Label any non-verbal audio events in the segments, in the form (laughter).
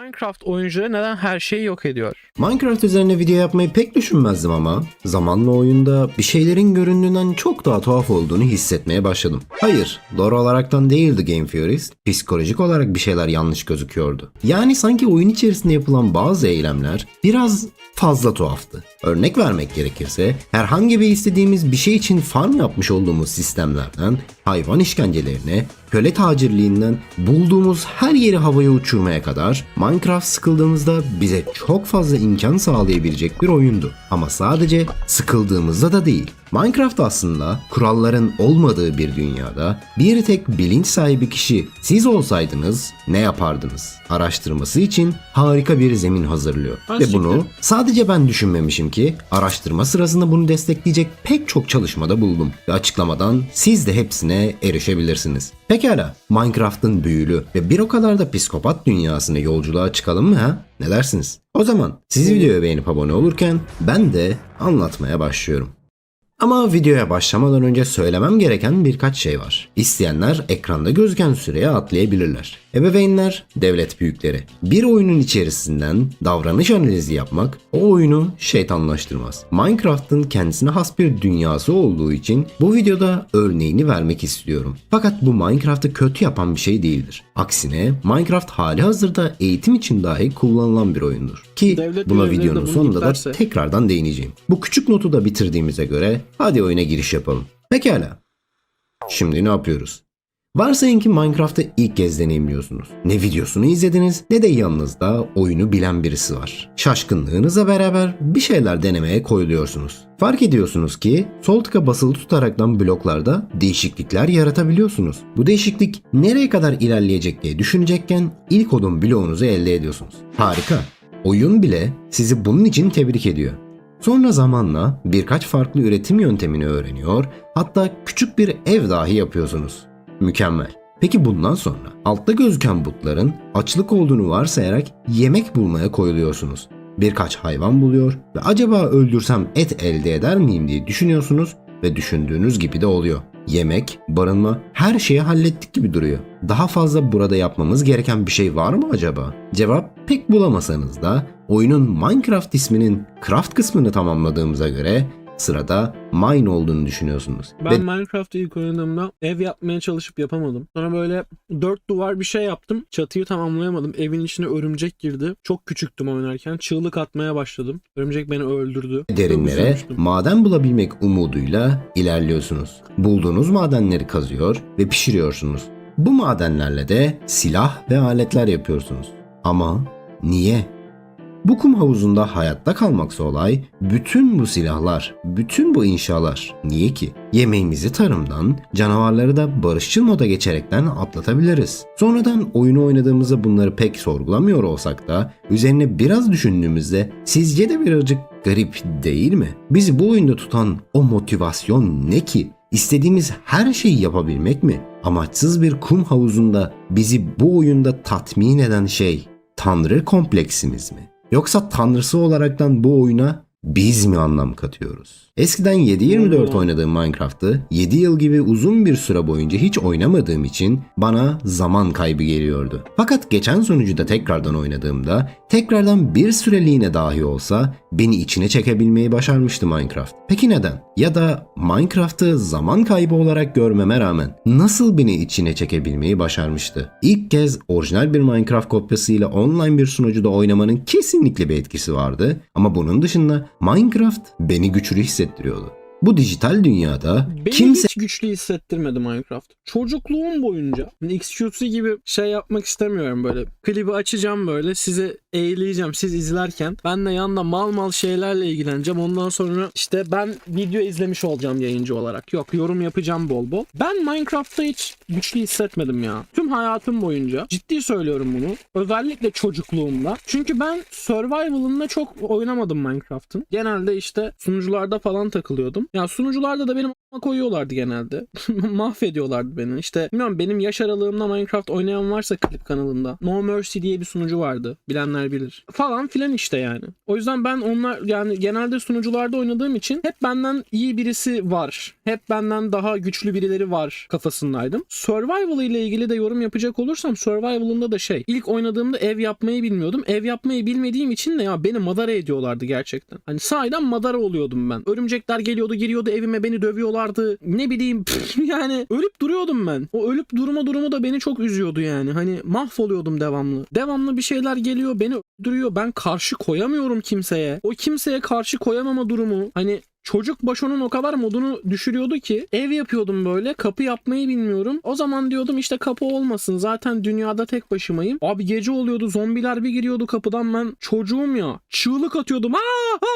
Minecraft oyuncuları neden her şeyi yok ediyor? Minecraft üzerine video yapmayı pek düşünmezdim ama zamanla oyunda bir şeylerin göründüğünden çok daha tuhaf olduğunu hissetmeye başladım. Hayır, doğru olaraktan değildi Game Theorist. Psikolojik olarak bir şeyler yanlış gözüküyordu. Yani sanki oyun içerisinde yapılan bazı eylemler biraz fazla tuhaftı. Örnek vermek gerekirse herhangi bir istediğimiz bir şey için farm yapmış olduğumuz sistemlerden hayvan işkencelerine, köle tacirliğinden bulduğumuz her yeri havaya uçurmaya kadar Minecraft sıkıldığımızda bize çok fazla imkan sağlayabilecek bir oyundu. Ama sadece sıkıldığımızda da değil. Minecraft aslında kuralların olmadığı bir dünyada bir tek bilinç sahibi kişi siz olsaydınız ne yapardınız? Araştırması için harika bir zemin hazırlıyor. Ha, Ve bunu sadece ben düşünmemişim ki araştırma sırasında bunu destekleyecek pek çok çalışmada buldum. Ve açıklamadan siz de hepsine erişebilirsiniz. Pekala Minecraft'ın büyülü ve bir o kadar da psikopat dünyasına yolculuğa çıkalım mı ha? Ne dersiniz? O zaman siz videoyu beğenip abone olurken ben de anlatmaya başlıyorum. Ama videoya başlamadan önce söylemem gereken birkaç şey var. İsteyenler ekranda gözüken süreye atlayabilirler. Ebeveynler, devlet büyükleri. Bir oyunun içerisinden davranış analizi yapmak o oyunu şeytanlaştırmaz. Minecraft'ın kendisine has bir dünyası olduğu için bu videoda örneğini vermek istiyorum. Fakat bu Minecraft'ı kötü yapan bir şey değildir. Aksine Minecraft hali hazırda eğitim için dahi kullanılan bir oyundur. Ki Devlet buna videonun sonunda da tekrardan değineceğim. Bu küçük notu da bitirdiğimize göre hadi oyuna giriş yapalım. Pekala. Şimdi ne yapıyoruz? Varsayın ki Minecraft'ı ilk kez deneyimliyorsunuz. Ne videosunu izlediniz ne de yanınızda oyunu bilen birisi var. Şaşkınlığınızla beraber bir şeyler denemeye koyuluyorsunuz. Fark ediyorsunuz ki sol tıka basılı tutaraktan bloklarda değişiklikler yaratabiliyorsunuz. Bu değişiklik nereye kadar ilerleyecek diye düşünecekken ilk odun bloğunuzu elde ediyorsunuz. Harika. Oyun bile sizi bunun için tebrik ediyor. Sonra zamanla birkaç farklı üretim yöntemini öğreniyor, hatta küçük bir ev dahi yapıyorsunuz. Mükemmel. Peki bundan sonra altta gözüken butların açlık olduğunu varsayarak yemek bulmaya koyuluyorsunuz. Birkaç hayvan buluyor ve acaba öldürsem et elde eder miyim diye düşünüyorsunuz ve düşündüğünüz gibi de oluyor. Yemek, barınma, her şeyi hallettik gibi duruyor. Daha fazla burada yapmamız gereken bir şey var mı acaba? Cevap pek bulamasanız da oyunun Minecraft isminin craft kısmını tamamladığımıza göre sırada mine olduğunu düşünüyorsunuz. Ben Ve Minecraft'ı ilk oynadığımda ev yapmaya çalışıp yapamadım. Sonra böyle dört duvar bir şey yaptım. Çatıyı tamamlayamadım. Evin içine örümcek girdi. Çok küçüktüm oynarken. Çığlık atmaya başladım. Örümcek beni öldürdü. Derinlere maden bulabilmek umuduyla ilerliyorsunuz. Bulduğunuz madenleri kazıyor ve pişiriyorsunuz. Bu madenlerle de silah ve aletler yapıyorsunuz. Ama niye? Bu kum havuzunda hayatta kalmaksa olay, bütün bu silahlar, bütün bu inşalar. Niye ki? Yemeğimizi tarımdan, canavarları da barışçıl moda geçerekten atlatabiliriz. Sonradan oyunu oynadığımızda bunları pek sorgulamıyor olsak da, üzerine biraz düşündüğümüzde sizce de birazcık garip değil mi? Bizi bu oyunda tutan o motivasyon ne ki? İstediğimiz her şeyi yapabilmek mi? Amaçsız bir kum havuzunda bizi bu oyunda tatmin eden şey tanrı kompleksimiz mi? Yoksa tanrısı olaraktan bu oyuna biz mi anlam katıyoruz? Eskiden 7-24 Hmm. oynadığım Minecraft'ı 7 yıl gibi uzun bir süre boyunca hiç oynamadığım için bana zaman kaybı geliyordu. Fakat geçen sunucuda tekrardan oynadığımda tekrardan bir süreliğine dahi olsa beni içine çekebilmeyi başarmıştı Minecraft. Peki neden? Ya da Minecraft'ı zaman kaybı olarak görmeme rağmen nasıl beni içine çekebilmeyi başarmıştı? İlk kez orijinal bir Minecraft kopyasıyla online bir sunucuda oynamanın kesinlikle bir etkisi vardı ama bunun dışında Minecraft beni güçlü hissettiriyordu. Bu dijital dünyada Beni kimse hiç güçlü hissettirmedi Minecraft. Çocukluğum boyunca hani XQC gibi şey yapmak istemiyorum böyle. Klibi açacağım böyle size eğleyeceğim siz izlerken. Ben de yanında mal mal şeylerle ilgileneceğim. Ondan sonra işte ben video izlemiş olacağım yayıncı olarak. Yok yorum yapacağım bol bol. Ben Minecraft'ta hiç güçlü hissetmedim ya. Tüm hayatım boyunca. Ciddi söylüyorum bunu. Özellikle çocukluğumda. Çünkü ben survival'ında çok oynamadım Minecraft'ın. Genelde işte sunucularda falan takılıyordum. Ya sunucularda da benim koyuyorlardı genelde. (laughs) Mahvediyorlardı beni. İşte bilmiyorum benim yaş aralığımda Minecraft oynayan varsa klip kanalında. No Mercy diye bir sunucu vardı. Bilenler bilir. Falan filan işte yani. O yüzden ben onlar yani genelde sunucularda oynadığım için hep benden iyi birisi var. Hep benden daha güçlü birileri var kafasındaydım. Survival ile ilgili de yorum yapacak olursam Survival'ında da şey. ilk oynadığımda ev yapmayı bilmiyordum. Ev yapmayı bilmediğim için de ya beni madara ediyorlardı gerçekten. Hani sahiden madara oluyordum ben. Örümcekler geliyordu giriyordu evime beni dövüyorlardı. Ne bileyim püf, (laughs) yani ölüp duruyordum ben. O ölüp durma durumu da beni çok üzüyordu yani. Hani mahvoluyordum devamlı. Devamlı bir şeyler geliyor beni öldürüyor. Ben karşı koyamıyorum kimseye. O kimseye karşı koyamama durumu hani Çocuk başının o kadar modunu düşürüyordu ki ev yapıyordum böyle kapı yapmayı bilmiyorum. O zaman diyordum işte kapı olmasın zaten dünyada tek başımayım. Abi gece oluyordu zombiler bir giriyordu kapıdan ben çocuğum ya çığlık atıyordum. Aa, aa,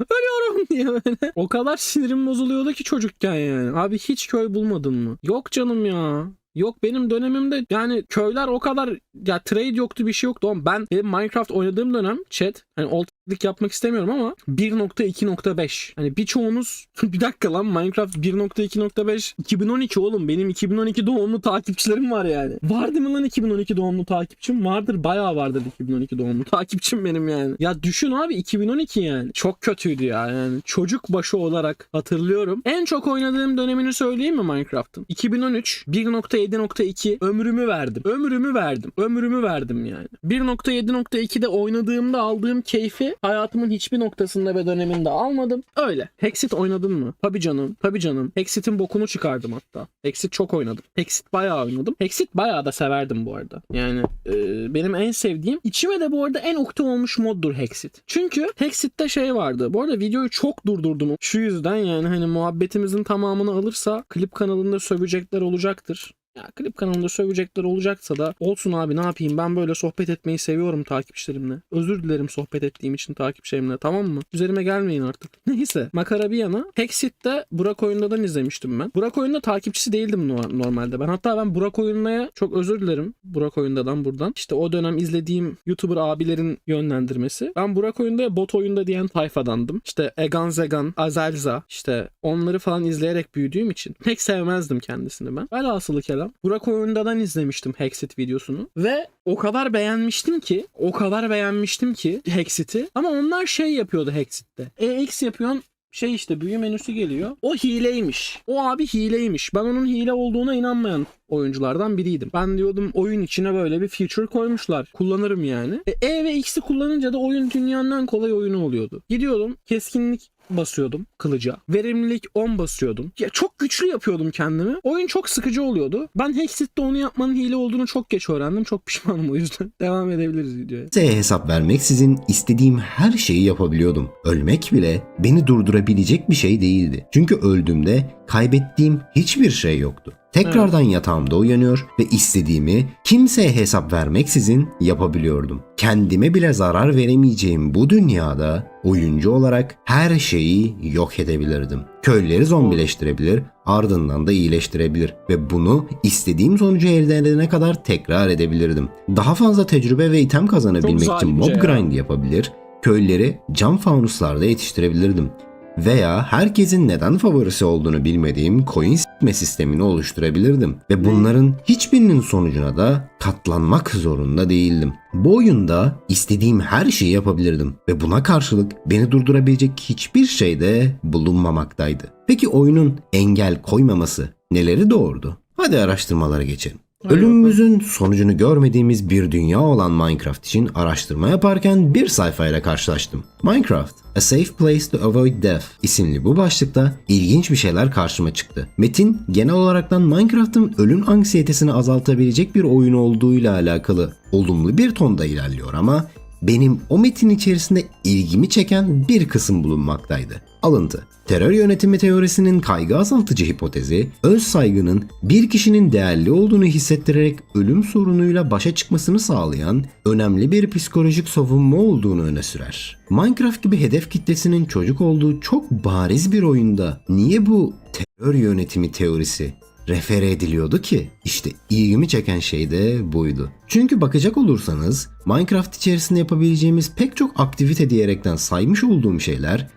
ölüyorum (laughs) diye böyle. O kadar sinirim bozuluyordu ki çocukken yani. Abi hiç köy bulmadın mı? Yok canım ya. Yok benim dönemimde yani köyler o kadar ya trade yoktu bir şey yoktu ama ben benim Minecraft oynadığım dönem chat hani oltalık yapmak istemiyorum ama 1.2.5 hani birçoğunuz (laughs) bir dakika lan Minecraft 1.2.5 2012 oğlum benim 2012 doğumlu takipçilerim var yani. Vardı mı lan 2012 doğumlu takipçim? Vardır bayağı vardır 2012 doğumlu takipçim benim yani. Ya düşün abi 2012 yani. Çok kötüydü ya yani. Çocuk başı olarak hatırlıyorum. En çok oynadığım dönemini söyleyeyim mi Minecraft'ın? 2013 1.7.2 ömrümü verdim. Ömrümü verdim. Ömrümü verdim yani. 1.7.2'de oynadığımda aldığım keyfi hayatımın hiçbir noktasında ve döneminde almadım. Öyle. Hexit oynadın mı? Tabii canım. Tabii canım. Hexit'in bokunu çıkardım hatta. Hexit çok oynadım. Hexit bayağı oynadım. Hexit bayağı da severdim bu arada. Yani e, benim en sevdiğim içime de bu arada en ukde olmuş moddur Hexit. Çünkü Hexit'te şey vardı. Bu arada videoyu çok durdurdum. Şu yüzden yani hani muhabbetimizin tamamını alırsa klip kanalında sövecekler olacaktır. Ya klip kanalında sövecekler olacaksa da olsun abi ne yapayım ben böyle sohbet etmeyi seviyorum takipçilerimle. Özür dilerim sohbet ettiğim için takipçilerimle tamam mı? Üzerime gelmeyin artık. (laughs) Neyse makara bir yana Hexit'te Burak Oyunda'dan izlemiştim ben. Burak Oyunda takipçisi değildim no- normalde. Ben hatta ben Burak Oyunda'ya çok özür dilerim Burak Oyunda'dan buradan. İşte o dönem izlediğim YouTuber abilerin yönlendirmesi. Ben Burak Oyunda'ya bot oyunda diyen tayfadandım. İşte Egan Zegan, Azelza işte onları falan izleyerek büyüdüğüm için pek sevmezdim kendisini ben. Velhasılı kelam Burak Oyunda'dan izlemiştim Hexit videosunu ve o kadar beğenmiştim ki o kadar beğenmiştim ki Hexit'i ama onlar şey yapıyordu Hexit'te. EX yapıyorsun şey işte büyü menüsü geliyor. O hileymiş. O abi hileymiş. Ben onun hile olduğuna inanmayan oyunculardan biriydim. Ben diyordum oyun içine böyle bir feature koymuşlar. Kullanırım yani. E, e ve X'i kullanınca da oyun dünyanın en kolay oyunu oluyordu. Gidiyordum keskinlik basıyordum kılıca. Verimlilik 10 basıyordum. Ya çok güçlü yapıyordum kendimi. Oyun çok sıkıcı oluyordu. Ben Hexit'te onu yapmanın hile olduğunu çok geç öğrendim. Çok pişmanım o yüzden. (laughs) Devam edebiliriz videoya. Kimseye hesap vermeksizin istediğim her şeyi yapabiliyordum. Ölmek bile beni durdurabilecek bir şey değildi. Çünkü öldüğümde kaybettiğim hiçbir şey yoktu. Tekrardan yatağımda uyanıyor ve istediğimi kimseye hesap vermeksizin yapabiliyordum. Kendime bile zarar veremeyeceğim bu dünyada oyuncu olarak her şeyi yok edebilirdim. Köyleri zombileştirebilir, ardından da iyileştirebilir ve bunu istediğim sonucu elde edene kadar tekrar edebilirdim. Daha fazla tecrübe ve item kazanabilmek için mob ya. grind yapabilir, köyleri cam fanuslarda yetiştirebilirdim. Veya herkesin neden favorisi olduğunu bilmediğim coin s**me sistemini oluşturabilirdim. Ve bunların hiçbirinin sonucuna da katlanmak zorunda değildim. Bu oyunda istediğim her şeyi yapabilirdim. Ve buna karşılık beni durdurabilecek hiçbir şey de bulunmamaktaydı. Peki oyunun engel koymaması neleri doğurdu? Hadi araştırmalara geçelim. Ölümümüzün sonucunu görmediğimiz bir dünya olan Minecraft için araştırma yaparken bir sayfayla karşılaştım. Minecraft, A Safe Place to Avoid Death isimli bu başlıkta ilginç bir şeyler karşıma çıktı. Metin genel olaraktan Minecraft'ın ölüm anksiyetesini azaltabilecek bir oyun olduğuyla alakalı olumlu bir tonda ilerliyor ama benim o metin içerisinde ilgimi çeken bir kısım bulunmaktaydı. Alıntı. Terör yönetimi teorisinin kaygı azaltıcı hipotezi, öz saygının bir kişinin değerli olduğunu hissettirerek ölüm sorunuyla başa çıkmasını sağlayan önemli bir psikolojik savunma olduğunu öne sürer. Minecraft gibi hedef kitlesinin çocuk olduğu çok bariz bir oyunda niye bu terör yönetimi teorisi refere ediliyordu ki? İşte ilgimi çeken şey de buydu. Çünkü bakacak olursanız Minecraft içerisinde yapabileceğimiz pek çok aktivite diyerekten saymış olduğum şeyler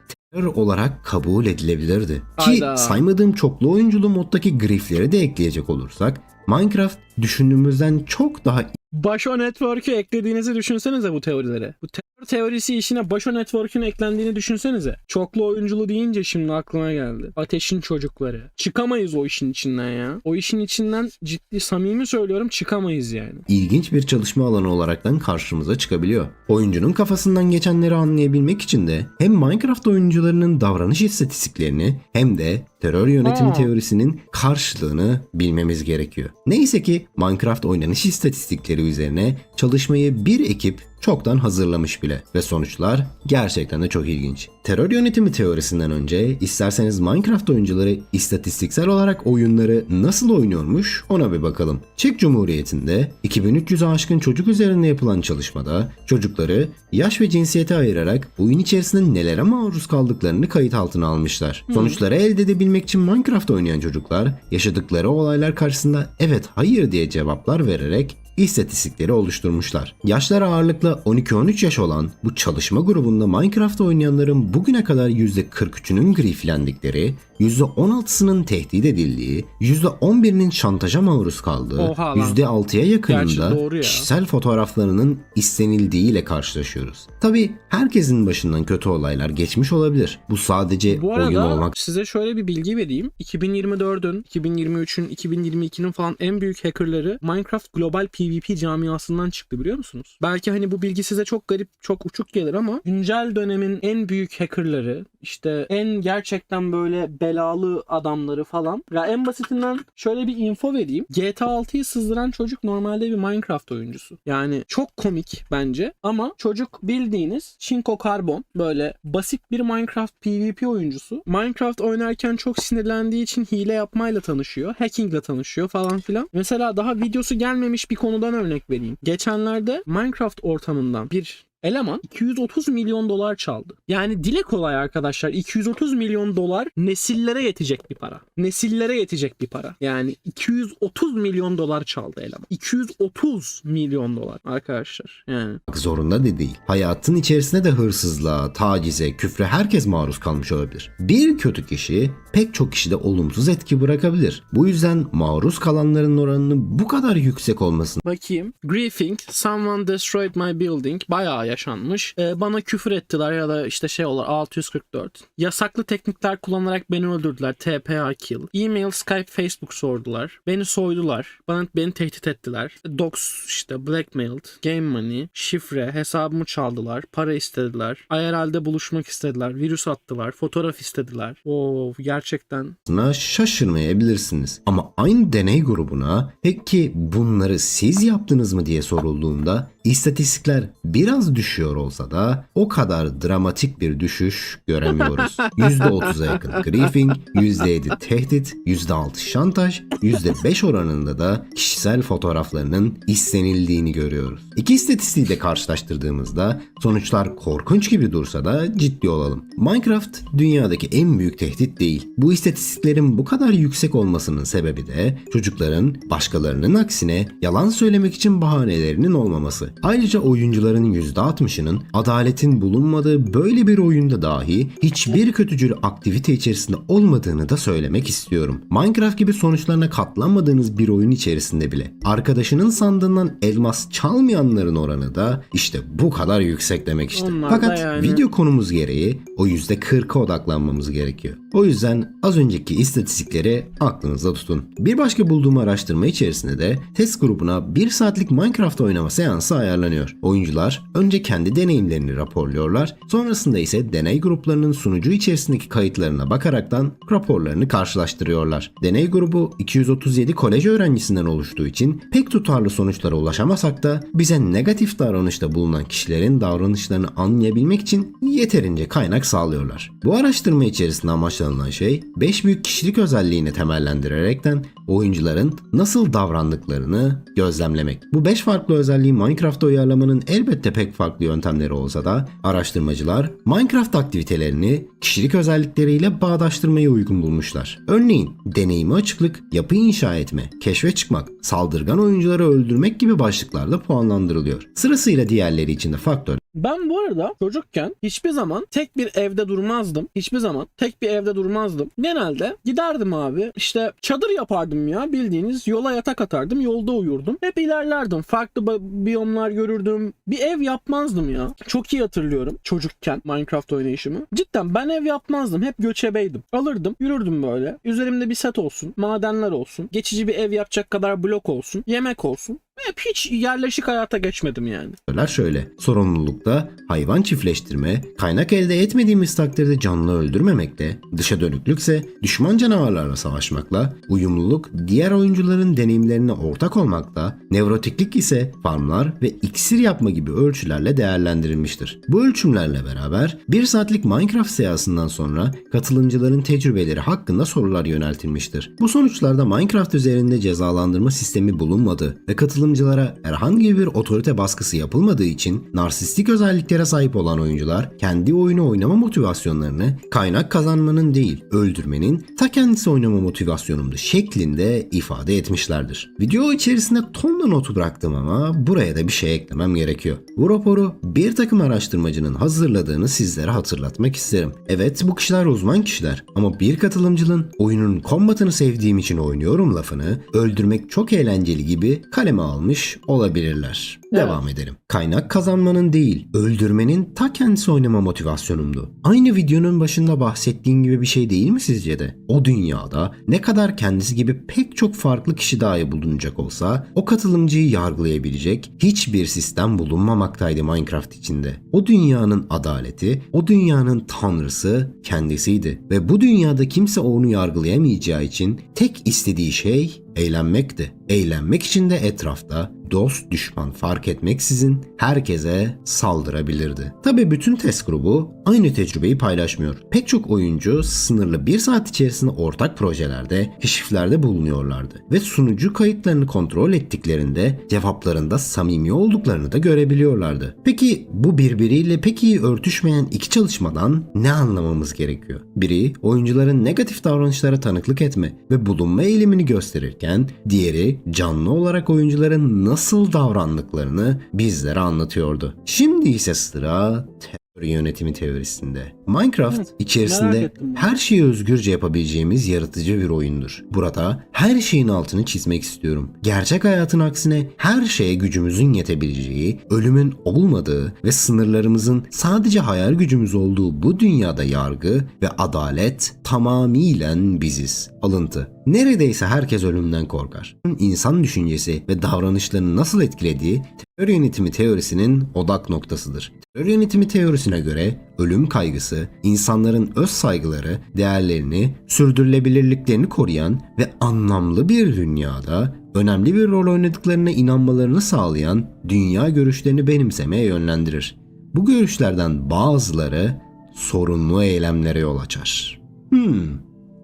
olarak kabul edilebilirdi. Ki Hayda. saymadığım çoklu oyunculu moddaki grifleri de ekleyecek olursak Minecraft düşündüğümüzden çok daha Başo Network'ü eklediğinizi düşünsenize bu teorilere. Bu terör teorisi işine Başo Network'ün eklendiğini düşünsenize. Çoklu oyunculu deyince şimdi aklıma geldi. Ateşin çocukları. Çıkamayız o işin içinden ya. O işin içinden ciddi samimi söylüyorum çıkamayız yani. ilginç bir çalışma alanı olaraktan karşımıza çıkabiliyor. Oyuncunun kafasından geçenleri anlayabilmek için de hem Minecraft oyuncularının davranış istatistiklerini hem de terör yönetimi Aa. teorisinin karşılığını bilmemiz gerekiyor. Neyse ki Minecraft oynanış istatistikleri üzerine çalışmayı bir ekip çoktan hazırlamış bile ve sonuçlar gerçekten de çok ilginç. Terör yönetimi teorisinden önce isterseniz Minecraft oyuncuları istatistiksel olarak oyunları nasıl oynuyormuş ona bir bakalım. Çek Cumhuriyeti'nde 2300'e aşkın çocuk üzerinde yapılan çalışmada çocukları yaş ve cinsiyete ayırarak oyun içerisinde nelere maruz kaldıklarını kayıt altına almışlar. Sonuçları elde edebilmek için Minecraft oynayan çocuklar yaşadıkları olaylar karşısında evet hayır diye cevaplar vererek istatistikleri oluşturmuşlar. Yaşları ağırlıkla 12-13 yaş olan bu çalışma grubunda Minecraft oynayanların bugüne kadar %43'ünün griflendikleri, %16'sının tehdit edildiği, %11'inin şantaja maruz kaldığı, Oha lan. %6'ya Gerçi yakınında ya. kişisel fotoğraflarının istenildiğiyle karkarşlaşıyoruz. Tabi herkesin başından kötü olaylar geçmiş olabilir. Bu sadece Bu oyun arada olmak size şöyle bir bilgi vereyim. 2024'ün, 2023'ün, 2022'nin falan en büyük hackerları Minecraft Global PvP camiasından çıktı biliyor musunuz? Belki hani bu bilgi size çok garip, çok uçuk gelir ama güncel dönemin en büyük hackerları, işte en gerçekten böyle belalı adamları falan. Ya en basitinden şöyle bir info vereyim. GTA 6'yı sızdıran çocuk normalde bir Minecraft oyuncusu. Yani çok komik bence ama çocuk bildiğiniz Çinko Karbon böyle basit bir Minecraft PvP oyuncusu. Minecraft oynarken çok sinirlendiği için hile yapmayla tanışıyor. Hackingle tanışıyor falan filan. Mesela daha videosu gelmemiş bir konudan örnek vereyim. Geçenlerde Minecraft ortamından bir eleman 230 milyon dolar çaldı. Yani dile kolay arkadaşlar 230 milyon dolar nesillere yetecek bir para. Nesillere yetecek bir para. Yani 230 milyon dolar çaldı eleman. 230 milyon dolar arkadaşlar. Yani zorunda da değil. Hayatın içerisinde de hırsızlığa, tacize, küfre herkes maruz kalmış olabilir. Bir kötü kişi pek çok kişide olumsuz etki bırakabilir. Bu yüzden maruz kalanların oranının bu kadar yüksek olmasını Bakayım. Griefing, someone destroyed my building. Bayağı yaşanmış. Ee, bana küfür ettiler ya da işte şey olur 644. Yasaklı teknikler kullanarak beni öldürdüler. TPA kill. Email, Skype, Facebook sordular. Beni soydular. Bana beni tehdit ettiler. Dox işte blackmailed, game money, şifre, hesabımı çaldılar, para istediler. IRL'de buluşmak istediler, virüs attılar, fotoğraf istediler. Oo gerçekten şaşırmayabilirsiniz. Ama aynı deney grubuna peki bunları siz yaptınız mı diye sorulduğunda istatistikler biraz düşüyor olsa da o kadar dramatik bir düşüş göremiyoruz. (laughs) %30'a yakın griefing, %7 tehdit, %6 şantaj, %5 oranında da kişisel fotoğraflarının istenildiğini görüyoruz. İki istatistiği de karşılaştırdığımızda sonuçlar korkunç gibi dursa da ciddi olalım. Minecraft dünyadaki en büyük tehdit değil. Bu istatistiklerin bu kadar yüksek olmasının sebebi de çocukların başkalarının aksine yalan söylemek için bahanelerinin olmaması. Ayrıca oyuncuların %60'ının adaletin bulunmadığı böyle bir oyunda dahi hiçbir kötücül aktivite içerisinde olmadığını da söylemek istiyorum. Minecraft gibi sonuçlarına katlanmadığınız bir oyun içerisinde bile arkadaşının sandığından elmas çalmayanların oranı da işte bu kadar yüksek demek işte. Onlar Fakat yani- video konumuz gereği o %40'a odaklanmamız gerekiyor. O yüzden az önceki istatistikleri aklınızda tutun. Bir başka bulduğum araştırma içerisinde de test grubuna 1 saatlik Minecraft oynama seansı ayarlanıyor. Oyuncular önce kendi deneyimlerini raporluyorlar, sonrasında ise deney gruplarının sunucu içerisindeki kayıtlarına bakaraktan raporlarını karşılaştırıyorlar. Deney grubu 237 kolej öğrencisinden oluştuğu için pek tutarlı sonuçlara ulaşamasak da bize negatif davranışta bulunan kişilerin davranışlarını anlayabilmek için yeterince kaynak sağlıyorlar. Bu araştırma içerisinde amaçlanılan şey 5 büyük kişilik özelliğini temellendirerekten oyuncuların nasıl davrandıklarını gözlemlemek. Bu 5 farklı özelliği Minecraft'a uyarlamanın elbette pek farklı yöntemleri olsa da araştırmacılar Minecraft aktivitelerini kişilik özellikleriyle bağdaştırmayı uygun bulmuşlar. Örneğin deneyimi açıklık, yapı inşa etme, keşfe çıkmak, saldırgan oyuncuları öldürmek gibi başlıklarda puanlandırılıyor. Sırasıyla diğerleri için de faktör Ben bu arada çocukken hiçbir zaman tek bir evde durmazdım. Hiçbir zaman tek bir evde durmazdım. Genelde giderdim abi. işte çadır yapardım ya bildiğiniz. Yola yatak atardım. Yolda uyurdum. Hep ilerlerdim. Farklı biyomlar görürdüm. Bir ev yapmazdım ya. Çok iyi hatırlıyorum çocukken Minecraft oynayışımı. Cidden ben ev yapmazdım. Hep göçebeydim. Alırdım, yürürdüm böyle. Üzerimde bir set olsun, madenler olsun, geçici bir ev yapacak kadar blok olsun, yemek olsun. Hep hiç yerleşik hayata geçmedim yani. Söyler şöyle. Sorumlulukta hayvan çiftleştirme, kaynak elde etmediğimiz takdirde canlı öldürmemekte, dışa dönüklükse düşman canavarlarla savaşmakla, uyumluluk diğer oyuncuların deneyimlerine ortak olmakla, nevrotiklik ise farmlar ve iksir yapma gibi ölçülerle değerlendirilmiştir. Bu ölçümlerle beraber bir saatlik Minecraft seansından sonra katılımcıların tecrübeleri hakkında sorular yöneltilmiştir. Bu sonuçlarda Minecraft üzerinde cezalandırma sistemi bulunmadı ve katılımcılara herhangi bir otorite baskısı yapılmadığı için narsistik özelliklere sahip olan oyuncular kendi oyunu oynama motivasyonlarını kaynak kazanmanın değil öldürmenin ta kendisi oynama motivasyonumdu şeklinde ifade etmişlerdir. Video içerisinde tonla notu bıraktım ama buraya da bir şey eklemem gerekiyor. Bu raporu bir takım araştırmacının hazırladığını sizlere hatırlatmak isterim. Evet bu kişiler uzman kişiler ama bir katılımcının oyunun kombatını sevdiğim için oynuyorum lafını öldürmek çok eğlenceli gibi kaleme almış olabilirler. Evet. Devam edelim. Kaynak kazanmanın değil, öldürmenin ta kendisi oynama motivasyonumdu. Aynı videonun başında bahsettiğim gibi bir şey değil mi sizce de? O dünyada ne kadar kendisi gibi pek çok farklı kişi dahi bulunacak olsa o katılımcıyı yargılayabilecek hiçbir sistem bulunmamaktaydı Minecraft içinde. O dünyanın adaleti, o dünyanın tanrısı kendisiydi ve bu dünyada kimse onu yargılayamayacağı için tek istediği şey eğlenmekti. Eğlenmek için de etrafta dost düşman fark etmeksizin herkese saldırabilirdi. Tabi bütün test grubu aynı tecrübeyi paylaşmıyor. Pek çok oyuncu sınırlı bir saat içerisinde ortak projelerde, keşiflerde bulunuyorlardı. Ve sunucu kayıtlarını kontrol ettiklerinde cevaplarında samimi olduklarını da görebiliyorlardı. Peki bu birbiriyle pek iyi örtüşmeyen iki çalışmadan ne anlamamız gerekiyor? Biri oyuncuların negatif davranışlara tanıklık etme ve bulunma eğilimini gösterirken diğeri canlı olarak oyuncuların nasıl davrandıklarını bizlere anlatıyordu. Şimdi ise sıra teori yönetimi teorisinde. Minecraft Evet, içerisinde her şeyi özgürce yapabileceğimiz yaratıcı bir oyundur. Burada her şeyin altını çizmek istiyorum. Gerçek hayatın aksine her şeye gücümüzün yetebileceği, ölümün olmadığı ve sınırlarımızın sadece hayal gücümüz olduğu bu dünyada yargı ve adalet tamamilen biziz. Alıntı. Neredeyse herkes ölümden korkar. İnsan düşüncesi ve davranışlarını nasıl etkilediği terör yönetimi teorisinin odak noktasıdır. Terör yönetimi teorisine göre ölüm kaygısı, insanların öz saygıları, değerlerini, sürdürülebilirliklerini koruyan ve anlamlı bir dünyada önemli bir rol oynadıklarına inanmalarını sağlayan dünya görüşlerini benimsemeye yönlendirir. Bu görüşlerden bazıları sorunlu eylemlere yol açar. Hmm,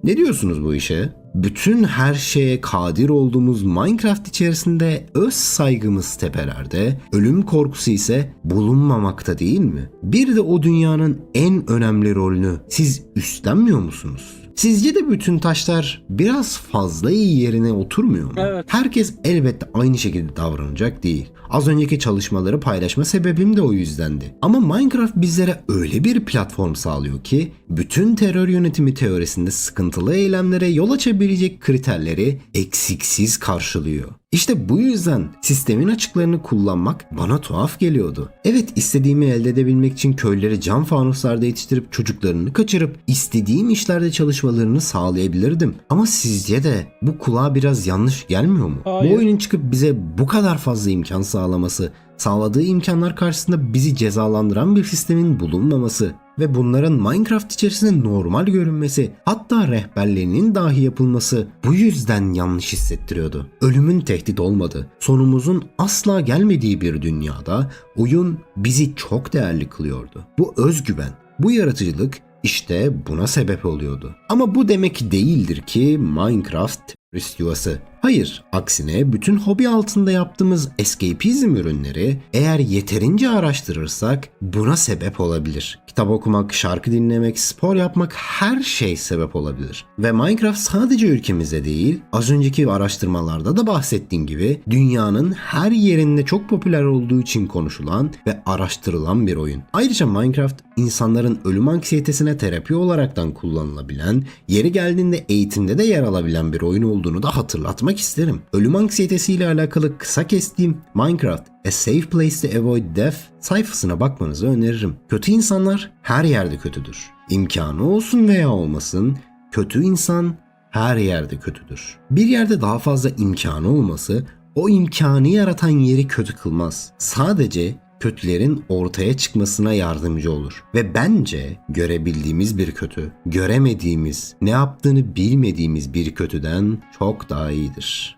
ne diyorsunuz bu işe? Bütün her şeye kadir olduğumuz Minecraft içerisinde öz saygımız tepelerde, ölüm korkusu ise bulunmamakta değil mi? Bir de o dünyanın en önemli rolünü siz üstlenmiyor musunuz? Sizce de bütün taşlar biraz fazla iyi yerine oturmuyor mu? Evet. Herkes elbette aynı şekilde davranacak değil. Az önceki çalışmaları paylaşma sebebim de o yüzdendi. Ama Minecraft bizlere öyle bir platform sağlıyor ki bütün terör yönetimi teorisinde sıkıntılı eylemlere yol açabilecek kriterleri eksiksiz karşılıyor. İşte bu yüzden sistemin açıklarını kullanmak bana tuhaf geliyordu. Evet istediğimi elde edebilmek için köyleri cam fanuslarda yetiştirip çocuklarını kaçırıp istediğim işlerde çalışmalarını sağlayabilirdim. Ama sizce de bu kulağa biraz yanlış gelmiyor mu? Hayır. Bu oyunun çıkıp bize bu kadar fazla imkan sağlaması, sağladığı imkanlar karşısında bizi cezalandıran bir sistemin bulunmaması ve bunların Minecraft içerisinde normal görünmesi, hatta rehberlerinin dahi yapılması bu yüzden yanlış hissettiriyordu. Ölümün tehdit olmadı. Sonumuzun asla gelmediği bir dünyada oyun bizi çok değerli kılıyordu. Bu özgüven, bu yaratıcılık işte buna sebep oluyordu. Ama bu demek değildir ki Minecraft terörist yuvası. Hayır, aksine bütün hobi altında yaptığımız escapizm ürünleri eğer yeterince araştırırsak buna sebep olabilir. Kitap okumak, şarkı dinlemek, spor yapmak her şey sebep olabilir. Ve Minecraft sadece ülkemizde değil, az önceki araştırmalarda da bahsettiğim gibi dünyanın her yerinde çok popüler olduğu için konuşulan ve araştırılan bir oyun. Ayrıca Minecraft insanların ölüm anksiyetesine terapi olaraktan kullanılabilen, yeri geldiğinde eğitimde de yer alabilen bir oyun olduğunu da hatırlatmak isterim. Ölüm anksiyetesiyle alakalı kısa kestiğim Minecraft A Safe Place to Avoid Death sayfasına bakmanızı öneririm. Kötü insanlar her yerde kötüdür. İmkanı olsun veya olmasın, kötü insan her yerde kötüdür. Bir yerde daha fazla imkanı olması o imkanı yaratan yeri kötü kılmaz. Sadece kötülerin ortaya çıkmasına yardımcı olur. Ve bence görebildiğimiz bir kötü, göremediğimiz, ne yaptığını bilmediğimiz bir kötüden çok daha iyidir.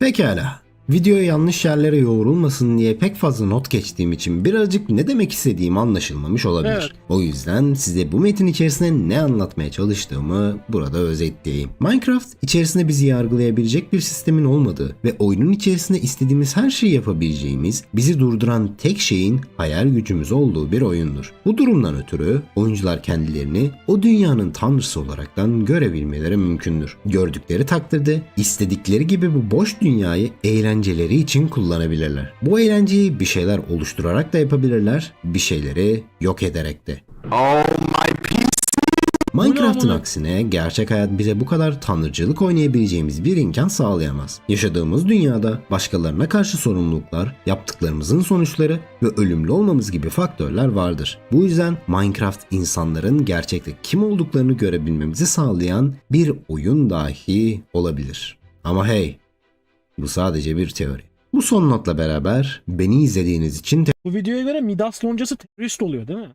Pekala. Video yanlış yerlere yoğrulmasın diye pek fazla not geçtiğim için birazcık ne demek istediğim anlaşılmamış olabilir. Evet. O yüzden size bu metin içerisinde ne anlatmaya çalıştığımı burada özetleyeyim. Minecraft içerisinde bizi yargılayabilecek bir sistemin olmadığı ve oyunun içerisinde istediğimiz her şeyi yapabileceğimiz, bizi durduran tek şeyin hayal gücümüz olduğu bir oyundur. Bu durumdan ötürü oyuncular kendilerini o dünyanın tanrısı olaraktan görebilmeleri mümkündür. Gördükleri takdirde istedikleri gibi bu boş dünyayı eğlenceleri için kullanabilirler. Bu eğlenceyi bir şeyler oluşturarak da yapabilirler, bir şeyleri yok ederek de. Minecraft'ın ne amına- aksine gerçek hayat bize bu kadar tanrıcılık oynayabileceğimiz bir imkan sağlayamaz. Yaşadığımız dünyada başkalarına karşı sorumluluklar, yaptıklarımızın sonuçları ve ölümlü olmamız gibi faktörler vardır. Bu yüzden Minecraft insanların gerçekte kim olduklarını görebilmemizi sağlayan bir oyun dahi olabilir. Ama hey, bu sadece bir teori. Bu son notla beraber beni izlediğiniz için Bu videoya göre Midas loncası terörist oluyor değil mi?